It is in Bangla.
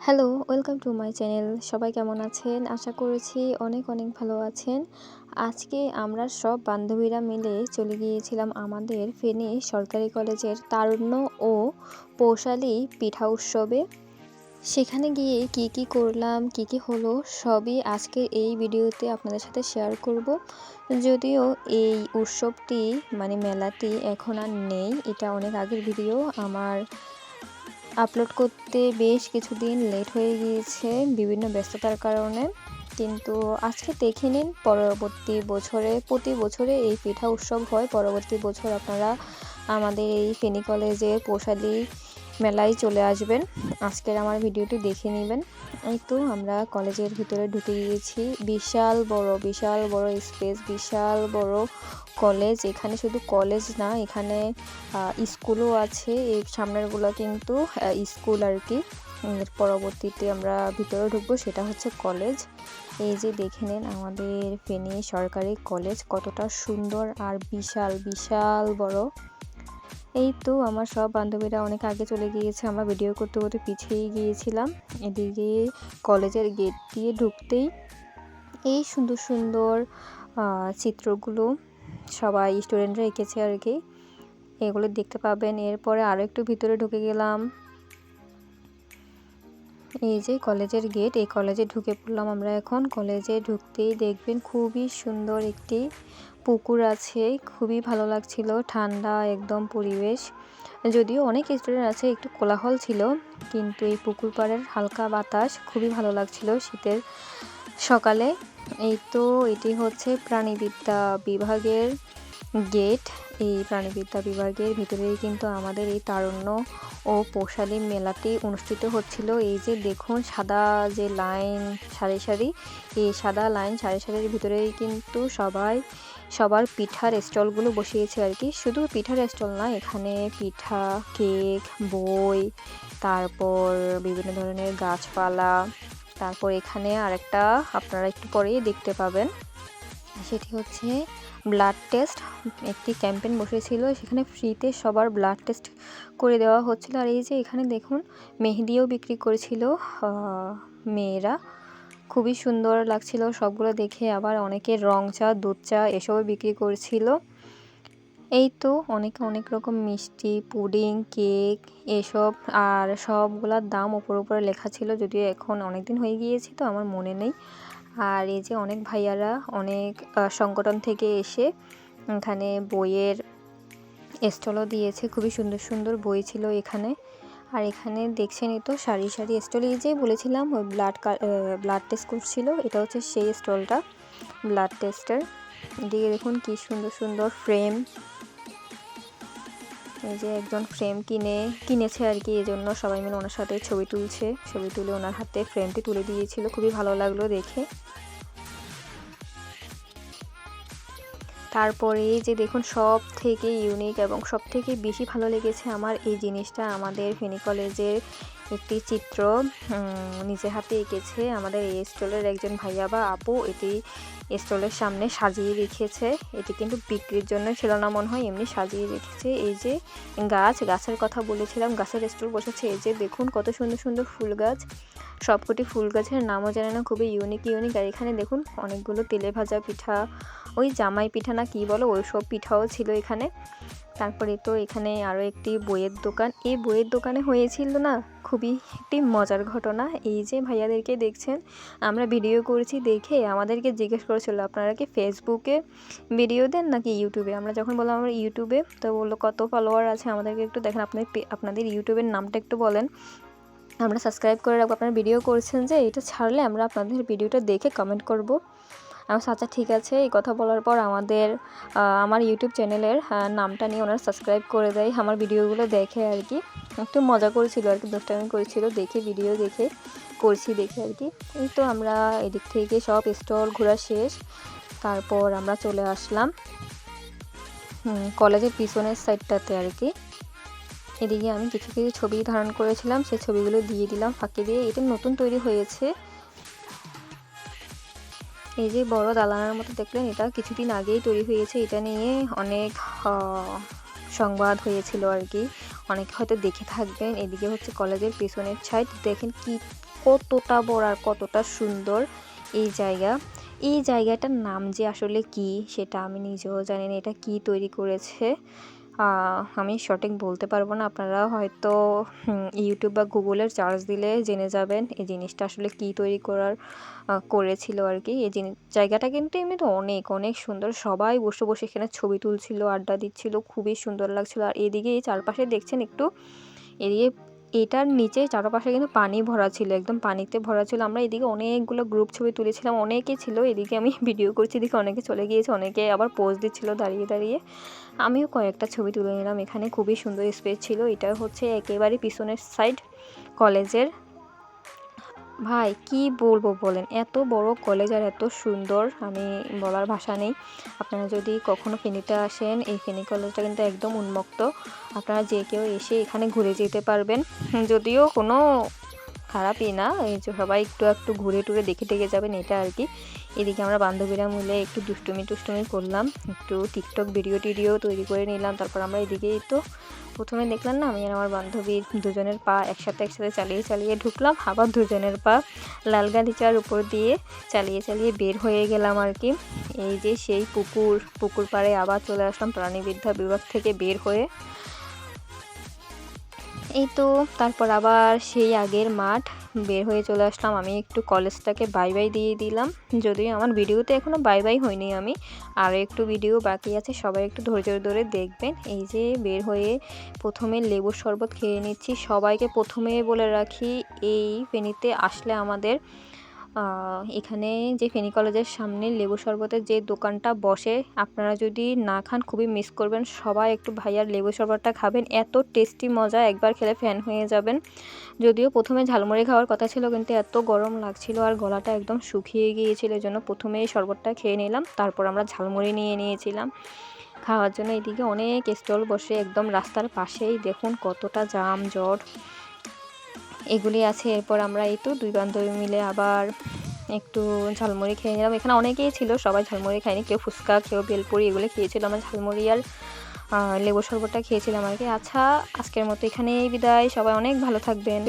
Hello welcome to my channel সবাই কেমন আছেন? আশা করেছি অনেক অনেক ভালো আছেন। আজকে আমরা সব বান্ধবীরা মিলে চলে গিয়েছিলাম আমাদের ফেনী সরকারি কলেজের তারুণ্য ও পৌশালী পিঠা উৎসবে। সেখানে গিয়ে কি কি করলাম, কি কি হলো, সবই আজকে এই ভিডিওতে আপনাদের সাথে শেয়ার করব। যদিও এই উৎসবটি মানে মেলাটি এখন আর নেই, এটা অনেক আগের ভিডিও আমার আপলোড করতে বেশ কিছুদিন লেট হয়ে গিয়েছে, বিভিন্ন ব্যস্ততার কারণে। কিন্তু আজকে দেখে নিন, পরবর্তী বছরে, প্রতি বছরে এই পিঠা উৎসব হয়। পরবর্তী বছর আপনারা আমাদের এই ফেনী কলেজের পোশালি মেলায় চলে আসবেন। আজকের আমার ভিডিওটি দেখে নেবেন। এই তো আমরা কলেজের ভিতরে ঢুকে গিয়েছি। বিশাল বড় বিশাল বড় স্পেস, বিশাল বড় কলেজ। এখানে শুধু কলেজ না, এখানে স্কুলও আছে। এই সামনেরগুলো কিন্তু স্কুল আর কি। পরবর্তীতে আমরা ভিতরে ঢুকবো, সেটা হচ্ছে কলেজ। এই যে দেখে নেন আমাদের ফেনী সরকারি কলেজ কতটা সুন্দর আর বিশাল বিশাল বড়। এই তো আমার সব বান্ধবীরা অনেক আগে চলে গিয়েছে, আমরা ভিডিও করতে করতে পিছিয়ে গিয়েছিলাম। এদিকে কলেজের গেট দিয়ে ঢুকতেই এই সুন্দর সুন্দর চিত্রগুলো সবাই স্টুডেন্টরা এঁকেছে আর কি। এগুলো দেখতে পাবেন, এরপরে আরও একটু ভিতরে ঢুকে গেলাম। এই যে কলেজের গেট এই কলেজে ঢুকে পড়লাম আমরা এখন। কলেজে ঢুকতেই দেখবেন খুবই সুন্দর একটি পুকুর আছে, খুবই ভালো লাগছিল, ঠান্ডা একদম পরিবেশ। যদিও অনেক স্টুডেন্ট আছে, একটু কোলাহল ছিল, কিন্তু এই পুকুর পাড়ের হালকা বাতাস খুবই ভালো লাগছিল শীতের সকালে। এই তো এটি হচ্ছে প্রাণীবিদ্যা বিভাগের গেট। এই প্রাণীবিদ্যা বিভাগের ভিতরেই কিন্তু আমাদের এই তারুণ্য ও পোষালি মেলাটি অনুষ্ঠিত হচ্ছিল। এই যে দেখুন, সাদা যে লাইন সারি সারি, এই সাদা লাইন সারি সারির ভিতরেই কিন্তু সবাই সবার পিঠার স্টলগুলো বসিয়েছে আর কি। শুধু পিঠার স্টল না, এখানে পিঠা, কেক, বই, তারপর বিভিন্ন ধরনের গাছপালা, তারপর এখানে আরেকটা আপনারা একটু পরেই দেখতে পাবেন। সেটি হচ্ছে ব্লাড টেস্ট। একটি ক্যাম্পেইন বসেছিল, সেখানে ফ্রিতে সবার ব্লাড টেস্ট করে দেওয়া হচ্ছিল। আর এই যে এখানে দেখুন, মেহেদিও বিক্রি করেছিল মেয়েরা। খুবই সুন্দর লাগছিল। সবগুলো দেখে আবার অনেকে রং চা, দুধ চা এসবও বিক্রি করছিল। এই তো অনেক অনেক রকম মিষ্টি, পুডিং, কেক এসব। আর সবগুলোর দাম উপর উপরে লেখা ছিল, যদিও এখন অনেক দিন হয়ে গিয়েছে তো আমার মনে নেই। আর এই যে অনেক ভাইয়ারা অনেক সংগঠন থেকে এসে এখানে বইয়ের স্টলও দিয়েছে। খুবই সুন্দর সুন্দর বই ছিল এখানে। আর এখানে দেখছেনই তো সারি সারি স্টল এই যে বলেছিলাম, ওই ব্লাড ব্লাড টেস্ট করছিল, এটা হচ্ছে সেই স্টলটা ব্লাড টেস্টের এদিকে দেখুন কি সুন্দর সুন্দর ফ্রেম এই যে একজন ফ্রেম কিনে, কিনেছে আর কি এই জন্য সবাই মিলে ওনার সাথে ছবি তুলছে। ছবি তুলে ওনার হাতে ফ্রেমটি তুলে দিয়েছিল, খুবই ভালো লাগল দেখে। তারপরে এই যে দেখুন সব থেকে ইউনিক এবং সব থেকে বেশি ভালো লেগেছে আমার এই জিনিসটা আমাদের ফেনী কলেজের একটি চিত্র নিজে হাতে এঁকেছে। আমাদের এই স্টলের একজন ভাইয়া বা আপু এটি স্টলের সামনে সাজিয়ে রেখেছে। এটি কিন্তু বিক্রির জন্য ছিল না মনে হয়, এমনি সাজিয়ে রেখেছে। এই যে গাছ, গাছের কথা বলেছিলাম, গাছের স্টল বসেছে। এই যে দেখুন, কত সুন্দর সুন্দর ফুল গাছ। সবকটি ফুল গাছের নামও জানে না খুবই ইউনিক ইউনিক আর এখানে দেখুন, অনেকগুলো তেলে ভাজা পিঠা ওই জামাই পিঠা না কী বলো ওই সব পিঠাও ছিল এখানে। তারপরে তো এখানে আরও একটি বইয়ের দোকান। এই বইয়ের দোকানে হয়েছিল না খুবই একটি মজার ঘটনা। এই যে ভাইয়াদেরকে দেখছেন, আমরা ভিডিও করেছি দেখে আমাদেরকে জিজ্ঞেস করেছিল, আপনারা কি ফেসবুকে ভিডিও দেন নাকি ইউটিউবে? আমরা যখন বললাম, আমরা ইউটিউবে। তো বলল, কত ফলোয়ার আছে আমাদেরকে একটু দেখেন আপনাদের আপনাদের ইউটিউবের নামটা একটু বলেন। আমরা সাবস্ক্রাইব করে রাখব। আপনারা ভিডিও করছেন যে, এটা ছাড়লে আমরা আপনাদের ভিডিওটা দেখে কমেন্ট করব। আমার আচ্ছা ঠিক আছে। এই কথা বলার পর আমাদের আমার ইউটিউব চ্যানেলের নামটা নিয়ে ওনারা সাবস্ক্রাইব করে দেয়, আমার ভিডিওগুলো দেখে আর কি একটু মজা করেছিল আর কি দুষ্টামি করেছিল, দেখে ভিডিও দেখে, করছি দেখে আর কি এই তো আমরা এদিক থেকে সব স্টল ঘোরা শেষ, তারপর আমরা চলে আসলাম কলেজের পিছনের সাইডটাতে আর কি এদিকে আমি কিছু কিছু ছবি ধারণ করেছিলাম, সেই ছবিগুলো দিয়ে দিলাম, ফাঁকি দিয়ে। এটা নতুন তৈরি হয়েছে। এই যে বড় দালানের মতো দেখলেন, এটা কিছুদিন আগেই তৈরি হয়েছে। এটা নিয়ে অনেক সংবাদ হয়েছিল আর কি। অনেকে হয়তো দেখে থাকবেন। এদিকে হচ্ছে কলেজের পেছনের সাইড দেখেন কি, কতটা বড় আর কতটা সুন্দর এই জায়গা। এই জায়গাটার নাম যে আসলে কি, সেটা আমি নিজেও জানি না। এটা কি তৈরি করেছে? আমি সঠিক বলতে পারব না। আপনারা হয়তো ইউটিউব বা গুগলের চার্জ দিলে জেনে যাবেন এই জিনিসটা আসলে কি তৈরি করার করেছিল আর কি। এই জিনিস জায়গাটা কিন্তু এমনিতে অনেক অনেক সুন্দর। সবাই বসে বসে এখানে ছবি তুলছিল, আড্ডা দিচ্ছিল, খুবই সুন্দর লাগছিল। আর এদিকে এই চারপাশে দেখছেন একটু, এদিকে এটার নিচে চারপাশে কিন্তু পানি ভরা ছিল, একদম পানিতে ভরা ছিল। আমরা এদিকে অনেকগুলো গ্রুপ ছবি তুলেছিলাম, অনেকে ছিল, এদিকে আমি ভিডিও করছি, এদিকে অনেকে চলে গিয়েছে, অনেকে আবার পোজ দিচ্ছিল দাঁড়িয়ে দাঁড়িয়ে। আমিও কয়েকটা ছবি তুলে নিলাম, এখানে খুবই সুন্দর স্পেস ছিল। এটা হচ্ছে একেবারে পিছনের সাইড কলেজের ভাই, কি বলব বলেন? এত বড় কলেজ আর এত সুন্দর, আমি বলার ভাষা নেই। আপনারা যদি কখনো ফেনীতে আসেন, এই ফেনী কলেজটা কিন্তু একদম উন্মুক্ত। আপনারা যে কেউ এসে এখানে ঘুরে যেতে পারবেন। যদিও কোনো খারাপই না, এই যে সবাই একটু একটু ঘুরে টুরে দেখে টেকে যাবেন, এটা আর কি। এদিকে আমরা বান্ধবীরা মিলে একটু দুষ্টুমি টুষ্টুমি করলাম, একটু টিকটক ভিডিও টিডিও তৈরি করে নিলাম, তারপর আমরা এদিকেই তো প্রথমে দেখলাম না, আমি আমার বান্ধবী দুজনের পা একসাথে একসাথে চালিয়ে চালিয়ে ঢুকলাম, আবার দুজনের পা লাল গালিচার উপর দিয়ে চালিয়ে চালিয়ে বের হয়ে গেলাম আর কি। এই যে সেই পুকুর পুকুর পাড়ে আবার চলে আসলাম প্রাণীবিদ্যা বিভাগ থেকে বের হয়ে। এই তো, তারপর আবার সেই আগের মাঠ বের হয়ে চলে আসলাম। আমি একটু কলেজটাকে বাই বাই দিয়ে দিলাম। যদিও আমার ভিডিওতে এখনও বাই বাই হয়নি আমি। আরও একটু ভিডিও বাকি আছে, সবাই একটু ধৈর্য ধরে দেখবেন। এই যে বের হয়ে প্রথমে লেবুর শরবত খেয়ে নিচ্ছি। সবাইকে প্রথমে বলে রাখি, এই ফেনিতে আসলে আমাদের এখানে যে ফেনী কলেজের সামনে লেবু শরবতের যে দোকানটা বসে, আপনারা যদি না খান খুবই মিস করবেন। সবাই একটু ভাইয়ার লেবু শরবতটা খাবেন। এত টেস্টি মজা, একবার খেলে ফ্যান হয়ে যাবেন। যদিও প্রথমে ঝালমুড়ি খাওয়ার কথা ছিল, কিন্তু এত গরম লাগছিল আর গলাটা একদম শুকিয়ে গিয়েছিল জন্য প্রথমে এই শরবতটা খেয়ে নিলাম। তারপর আমরা ঝালমুড়ি নিয়ে নিয়েছিলাম। খাওয়ার জন্য এদিকে অনেক স্টল বসে, একদম রাস্তার পাশেই। দেখুন কতটা জাম জট এগুলি আছে। এরপর আমরা এই তো দুই বান্ধবী মিলে আবার একটু ঝালমুড়ি খেয়ে নিলাম। এখানে অনেকেই ছিল, সবাই ঝালমুড়ি খায়নি। কেউ ফুচকা, কেউ বেলপুরি এগুলো খেয়েছিল। আমার ঝালমুড়ি আর লেবু শরবতটা খেয়েছিলাম আর কি। আচ্ছা আজকের মতো এখানেই বিদায়। সবাই অনেক ভালো থাকবেন।